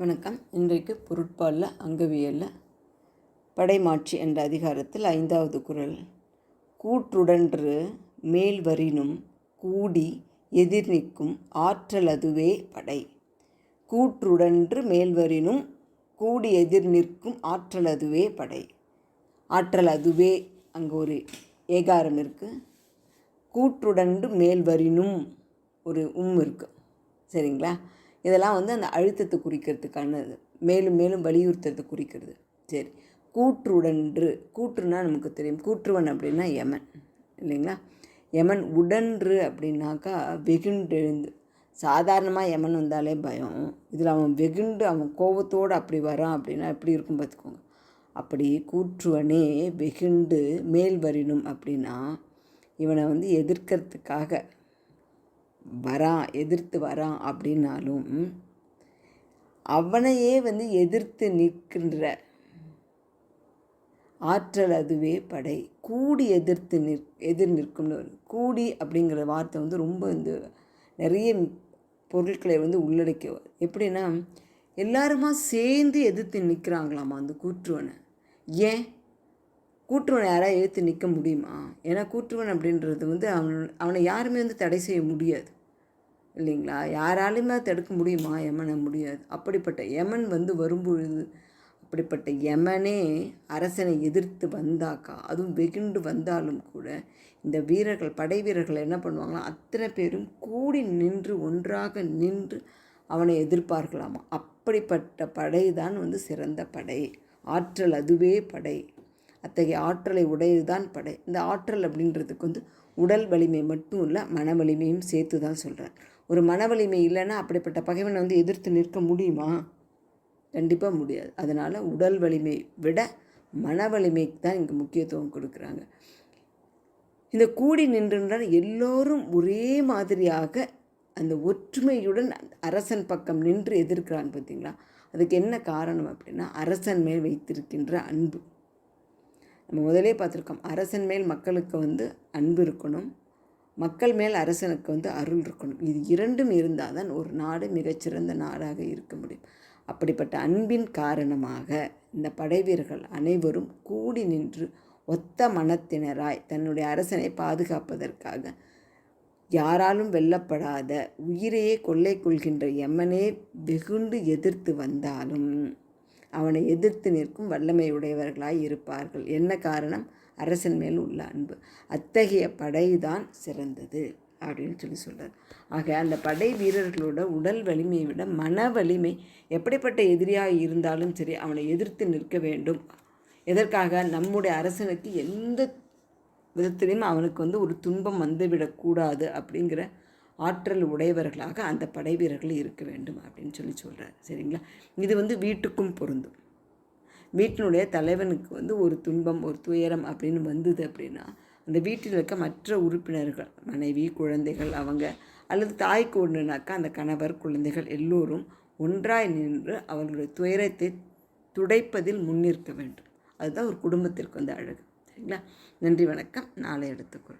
வணக்கம். இன்றைக்கு பொருட்பாலில் அங்கவியலில் படைமாட்சி என்ற அதிகாரத்தில் ஐந்தாவது குறள் கூற்றுடன்று மேல் வரினும் கூடி எதிர் நிற்கும் ஆற்றல் அதுவே படை. கூற்றுடன்று மேல் வரினும் கூடி எதிர் நிற்கும் ஆற்றல் அதுவே படை. ஆற்றல் அதுவே அங்கே ஒரு ஏகாரம் இருக்குது கூற்றுடன்று மேல் வரினும் ஒரு உம் இருக்குது சரிங்களா? இதெல்லாம் வந்து அந்த அழுத்தத்தை குறிக்கிறதுக்கான மேலும் மேலும் வலியுறுத்துறதை குறிக்கிறது. சரி. கூற்றுடன்று கூற்றுனா நமக்கு தெரியும். கூற்றுவன் அப்படின்னா யமன். இல்லைங்களா? யமன் உடன்று அப்படின்னாக்கா வெகுண்டு எழுந்து. சாதாரணமாக யமன் வந்தாலே பயம். இதில் அவன் வெகுண்டு அவன் கோபத்தோடு அப்படி வரான் அப்படின்னா எப்படி இருக்கும் பார்த்துக்கோங்க. அப்படி கூற்றுவனே வெகுண்டு மேல் வரணும் அப்படின்னா இவனை வந்து எதிர்க்கிறதுக்காக வரான் எதிர்த்து வரான் அப்படின்னாலும் அவனையே வந்து எதிர்த்து நிற்கின்ற ஆற்றல் அதுவே படை. கூடி எதிர்த்து நிற் எதிர் நிற்கும்னு கூடி அப்படிங்கிற வார்த்தை வந்து ரொம்ப வந்து நிறைய பொருட்களை வந்து உள்ளடக்கி எப்படின்னா எல்லாருமா சேர்ந்து எதிர்த்து நிற்கிறாங்களாமா அந்த கூற்றுவனை? ஏன்? கூற்றுவனை யாராவது எதிர்த்து நிற்க முடியுமா? ஏன்னா கூற்றுவன் அப்படின்றது வந்து அவன் அவனை யாருமே வந்து தடை செய்ய முடியாது. இல்லைங்களா? யாராலையுமே தடுக்க முடியுமா? யமனை முடியாது. அப்படிப்பட்ட யமன் வந்து வரும்பொழுது அப்படிப்பட்ட யமனே அரசனை எதிர்த்து வந்தாக்கா அதுவும் வெகுண்டு வந்தாலும் கூட இந்த வீரர்கள் படை வீரர்கள் என்ன பண்ணுவாங்களா அத்தனை பேரும் கூடி நின்று ஒன்றாக நின்று அவனை எதிர்ப்பார்களாமா? அப்படிப்பட்ட படை தான் வந்து சிறந்த படை. ஆற்றல் அதுவே படை. அத்தகைய ஆற்றலை உடையது தான் படை. இந்த ஆற்றல் அப்படின்றதுக்கு வந்து உடல் வலிமை மட்டும் இல்லை மன வலிமையும் சேர்த்து தான் சொல்கிறேன் ஒரு மன வலிமை இல்லைன்னா அப்படிப்பட்ட பகைவனை வந்து எதிர்த்து நிற்க முடியுமா? கண்டிப்பாக முடியாது. அதனால் உடல் வலிமை விட மன வலிமைக்கு தான் இங்கே முக்கியத்துவம் கொடுக்குறாங்க. இந்த கூடி நின்றுன்றால் எல்லோரும் ஒரே மாதிரியாக அந்த ஒற்றுமையுடன் அரசன் பக்கம் நின்று எதிர்க்கிறான் பார்த்தீங்களா அதுக்கு என்ன காரணம் அப்படின்னா அரசன் மேல் வைத்திருக்கின்ற அன்பு. நம்ம முதலே பார்த்துருக்கோம் அரசன் மேல் மக்களுக்கு வந்து அன்பு இருக்கணும் மக்கள் மேல் அரசனுக்கு வந்து அருள் இருக்கணும். இது இரண்டும் இருந்தால் தான் ஒரு நாடு மிகச்சிறந்த நாடாக இருக்க முடியும். அப்படிப்பட்ட அன்பின் காரணமாக இந்த படைவீரர்கள் அனைவரும் கூடி நின்று ஒத்த மனத்தினராய் தன்னுடைய அரசனை பாதுகாப்பதற்காக யாராலும் வெல்லப்படாத உயிரையே கொள்ளை கொள்கின்ற எம்மனே வெகுண்டு எதிர்த்து வந்தாலும் அவனை எதிர்த்து நிற்கும் வல்லமையுடையவர்களாய் இருப்பார்கள். என்ன காரணம்? அரசன் மேல் உள்ள அன்பு. அத்தகைய படைதான் சிறந்தது அப்படின்னு சொல்லி சொல்கிறார் ஆக அந்த படை வீரர்களோட உடல் வலிமையை விட மன வலிமை எப்படிப்பட்ட எதிரியாக இருந்தாலும் சரி அவனை எதிர்த்து நிற்க வேண்டும். எதற்காக? நம்முடைய அரசனுக்கு எந்த விதத்திலையும் அவனுக்கு வந்து ஒரு துன்பம் வந்துவிடக்கூடாது அப்படிங்கிற ஆற்றல் உடையவர்களாக அந்த படை வீரர்கள் இருக்க வேண்டும் அப்படின்னு சொல்லி சொல்கிறார் சரிங்களா? இது வந்து வீட்டுக்கும் பொருந்தும். வீட்டினுடைய தலைவனுக்கு வந்து ஒரு துன்பம் ஒரு துயரம் அப்படின்னு வந்தது அப்படின்னா அந்த வீட்டில் இருக்க மற்ற உறுப்பினர்கள் மனைவி குழந்தைகள் அவங்க அல்லது தாய்க்கு ஒன்றுனாக்கா அந்த கணவர் குழந்தைகள் எல்லோரும் ஒன்றாய் நின்று அவர்களுடைய துயரத்தை துடைப்பதில் முன்னிற்க வேண்டும். அதுதான் ஒரு குடும்பத்திற்கு வந்து அழகு. சரிங்களா? நன்றி வணக்கம். நாளை எடுத்துக்கொள்